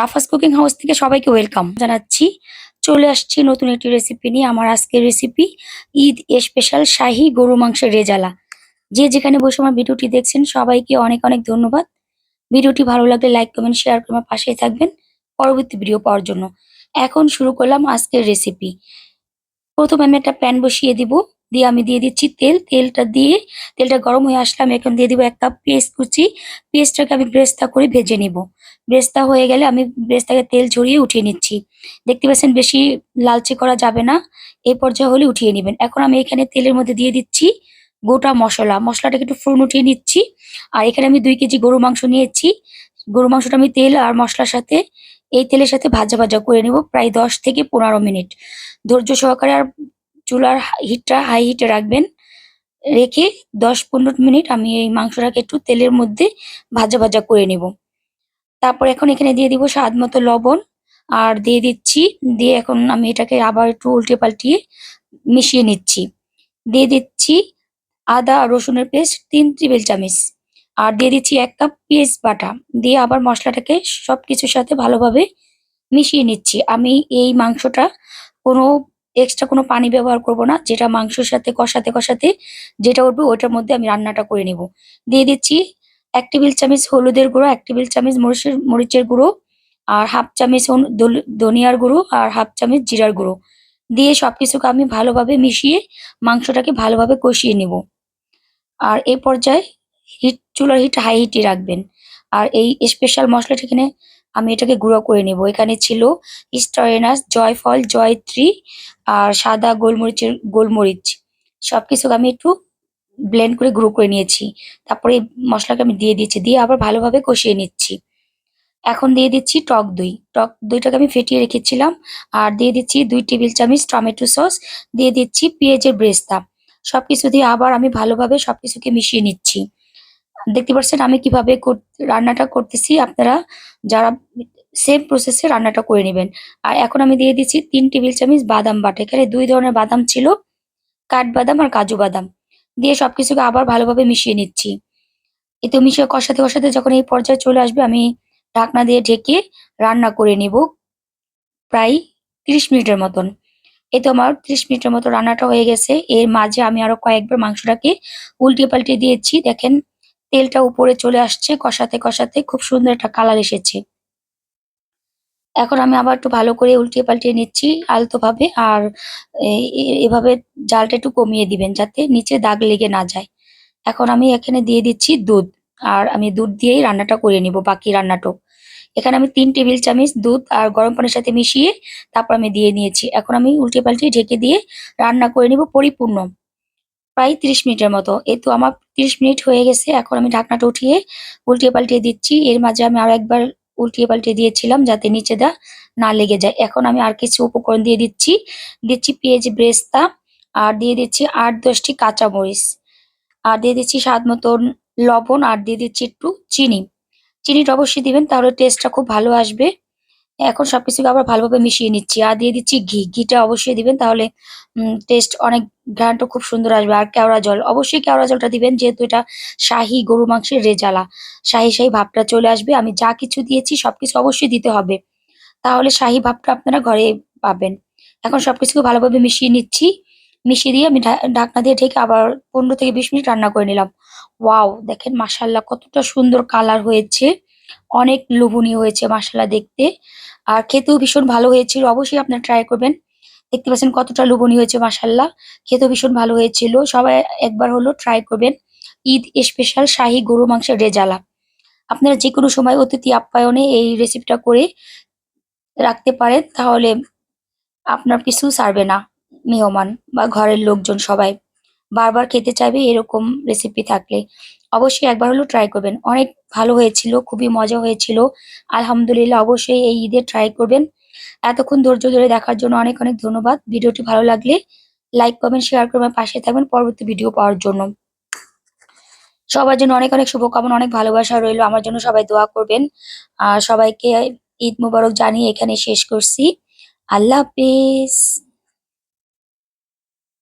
Rufus cooking house থেকে সবাইকে welcome জানাচ্ছি। চলে আসছি নতুন একটি রেসিপি নিয়ে। আমার আজকের রেসিপি ঈদ স্পেশাল শাহী গরু মাংসের রেজালা। যে যেখানে বসে আমার ভিডিওটি দেখছেন, সবাইকে অনেক অনেক ধন্যবাদ। ভিডিওটি ভালো লাগলে লাইক কমেন্ট শেয়ার করে আমার পাশেই থাকবেন পরবর্তী ভিডিও পাওয়ার জন্য। এখন শুরু করলাম আজকের রেসিপি প্রথমে আমি একটা প্যান বসিয়ে দিব। দিয়ে আমি দিয়ে দিচ্ছি তেল। তেলটা দিয়ে, তেলটা গরম হয়ে আসলে আমি এখন দিয়ে দিব এক কাপ পেঁয়াজ কুচি। পেস্টটাকে আমি ব্রেস্তা করে ভেজে নিব। ব্রেস্তা হয়ে গেলে আমি ব্রেস্তাকে তেল ঝরিয়ে উঠিয়ে নিচ্ছি। দেখতে পাচ্ছেন বেশি লালচে করা যাবে না। এই পর্যায়ে হলে উঠিয়ে নেবেন। এখন আমি এখানে তেলের মধ্যে দিয়ে দিচ্ছি গোটা মশলা। মশলাটাকে একটু ফোড়ন উঠিয়ে নিচ্ছি। আর এখানে আমি দুই কেজি গরু মাংস নিয়েছি। গরু মাংসটা আমি তেল আর মশলার সাথে, এই তেলের সাথে ভাজা ভাজা করে নেব প্রায় দশ থেকে পনেরো মিনিট। ধৈর্য সহকারে আর চুলার হিটটা হাই হিটে রাখবেন। রেখে দশ পনেরো মিনিট আমি এই মাংসটাকে একটু তেলের মধ্যে ভাজা ভাজা করে নেব। তারপর এখন এখানে দিয়ে দিব স্বাদ মতো লবণ। আর দিয়ে দিচ্ছি, দিয়ে এখন আমি এটাকে আবার একটু উল্টে পাল্টিয়ে মিশিয়ে নিচ্ছি। দিয়ে দিচ্ছি আদা রসুনের পেস্ট, তিন টেবিল চামচ। আর দিয়ে দিচ্ছি এক কাপ পেঁয়াজ বাটা। দিয়ে আবার মশলাটাকে সব কিছুর সাথে ভালোভাবে মিশিয়ে নিচ্ছি। আমি এই মাংসটা কোনো এক্সট্রা কোনো পানি ব্যবহার করব না, যেটা মাংসের সাথে কষাতে কষাতে যেটা উঠবে ওইটার মধ্যে আমি রান্নাটা করে নেব। দিয়ে দিচ্ছি এক টেবিল চামচ হলুদের গুঁড়ো, এক টেবিল চামচ মরিচের মরিচের গুঁড়ো আর হাফ চামচ ধনিয়ার গুঁড়ো আর হাফ চামচ জিরার গুঁড়ো। দিয়ে সব কিছুকে আমি ভালোভাবে মিশিয়ে মাংসটাকে ভালোভাবে কষিয়ে নেব। আর এই পর্যায়ে হিট, চুলার হিট হাই হিটই রাখবেন। আর এই স্পেশাল মশলাটা এখানে আমি এটাকে গুঁড়ো করে নেব। এখানে ছিল স্টারেনাস জয়ফল, জয়ত্রী আর সাদা গোলমরিচের, গোলমরিচ। সবকিছুকে আমি একটু ব্লেন্ড করে গুঁড়ো করে নিয়েছি। তারপরে মশলাকে আমি দিয়ে দিচ্ছি দিয়ে আবার ভালোভাবে কষিয়ে নিচ্ছি। এখন দিয়ে দিচ্ছি টক দই। টক দইটাকে আমি ফেটিয়ে রেখেছিলাম আর দিয়ে দিচ্ছি দুই টেবিল চামচ টমেটো সস, দিয়ে দিচ্ছি পেঁয়াজের ব্রেস্তা। সবকিছু দিয়ে আবার আমি ভালোভাবে সবকিছুকে মিশিয়ে নিচ্ছি। দেখতে পাচ্ছেন আমি কীভাবে রান্নাটা করতেছি। আপনারা যারা সেম প্রসেসে রান্নাটা করে নেবেন। আর এখন আমি দিয়ে দিচ্ছি তিন টেবিল চামচ বাদাম বাটা। এখানে দুই ধরনের বাদাম ছিল, কাঠবাদাম আর কাজু বাদাম। দিয়ে সবকিছুকে আবার ভালোভাবে মিশিয়ে নিচ্ছি। এতে মিশিয়ে কষাতে কষাতে যখন এই পর্যায়ে চলে আসবে, আমি ঢাকনা দিয়ে ঢেকে রান্না করে নেব প্রায় তিরিশ মিনিটের মতন। এই তো আমার ত্রিশ মিনিটের মতো রান্নাটা হয়ে গেছে। এর মাঝে আমি আরও কয়েকবার মাংসটাকে উল্টে পাল্টে দিয়েছি। দেখেন তেলটা উপরে চলে আসছে, কষাতে কষাতে খুব সুন্দর একটা কালার এসেছে। এখন আমি আবার একটু ভালো করে উল্টিয়ে পাল্টিয়ে নিচ্ছি আলতো ভাবে আর এভাবে জালটা একটু কমিয়ে দিবেন যাতে নিচে দাগ লেগে না যায়। এখন আমি এখানে দিয়ে দিচ্ছি দুধ আর আমি দুধ দিয়েই রান্নাটা করে নিব বাকি রান্নাটাও এখানে আমি তিন টেবিল চামচ দুধ আর গরম পানির সাথে মিশিয়ে তারপর আমি দিয়ে নিয়েছি। এখন আমি উল্টে পাল্টিয়ে ঢেকে দিয়ে রান্না করে নিব পরিপূর্ণ। প্রায় তিরিশ মিনিটের মতো। এই তো আমার তিরিশ মিনিট হয়ে গেছে। এখন আমি ঢাকনাটা উঠিয়ে উল্টিয়ে পাল্টিয়ে দিচ্ছি। এর মাঝে আমি আরও একবার উল্টিয়ে পাল্টিয়ে দিয়েছিলাম যাতে নিচে দা না লেগে যায়। এখন আমি আর কিছু উপকরণ দিয়ে দিচ্ছি। দিচ্ছি পেঁয়াজ, ব্রেস্তা আর দিয়ে দিচ্ছি আট দশটি কাঁচামরিচ। আর দিয়ে দিচ্ছি স্বাদ মতন লবণ আর দিয়ে দিচ্ছি একটু চিনি। চিনিটা অবশ্যই দিবেন, তাহলে টেস্টটা খুব ভালো আসবে। এখন সবকিছুকে আবার ভালোভাবে মিশিয়ে নিচ্ছি। আর দিয়ে দিচ্ছি ঘি। ঘিটা অবশ্যই দিবেন, তাহলে টেস্ট অনেক ঘ্রাণটা খুব সুন্দর আসবে। আর কেওড়া জল, অবশ্যই কেওড়া জলটা দিবেন, যেহেতু এটা শাহি গরু মাংসের রেজালা। শাহি শাহি ভাবটা চলে আসবে। আমি যা কিছু দিয়েছি, সবকিছু অবশ্যই দিতে হবে। তাহলে শাহি ভাবটা আপনারা ঘরে পাবেন। এখন সবকিছুকে ভালোভাবে মিশিয়ে নিচ্ছি। মিশিয়ে দিয়ে আমি ঢাকনা দিয়ে ঢেকে আবার পনেরো থেকে বিশ মিনিট রান্না করে নিলাম। ওয়াও, দেখেন মাসাল্লাহ কতটা সুন্দর কালার হয়েছে। অনেক লোভনীয় হয়েছে মাসাল্লাহ দেখতে। আর খেতেও ভীষণ ভালো হয়েছিল, অবশ্যই আপনারা ট্রাই করবেন। দেখতে পাচ্ছেন কতটা লোভনীয় হয়েছে মাসাল্লাহ খেতেও ভীষণ ভালো হয়েছিল। সবাই একবার হলো ট্রাই করবেন। ঈদ স্পেশাল শাহি গরু মাংসের রেজালা। আপনারা যে কোনো সময় অতিথি আপ্যায়নে এই রেসিপিটা করে রাখতে পারেন, তাহলে আপনার পিছু সারবে না, মেহমান বা ঘরের লোকজন সবাই। বারবার খেতে চাইবে এরকম রেসিপি থাকলে। অবশ্যই একবার হলেও ট্রাই করবেন। অনেক ভালো হয়েছিল, খুবই মজা হয়েছিল। আলহামদুলিল্লাহ অবশ্যই এই ঈদে ট্রাই করবেন। এতক্ষণ ধৈর্য ধরে দেখার জন্য অনেক অনেক ধন্যবাদ। ভিডিওটি ভালো লাগলে লাইক কমেন্ট শেয়ার করবেন পাশে থাকবেন পরবর্তী ভিডিও পাওয়ার জন্য। সবার জন্য অনেক অনেক শুভকামনা, অনেক ভালোবাসা রইল। আমার জন্য সবাই দোয়া করবেন। আর সবাইকে ঈদ মুবারক জানিয়ে এখানে শেষ করছি। আল্লাহ হাফিজ।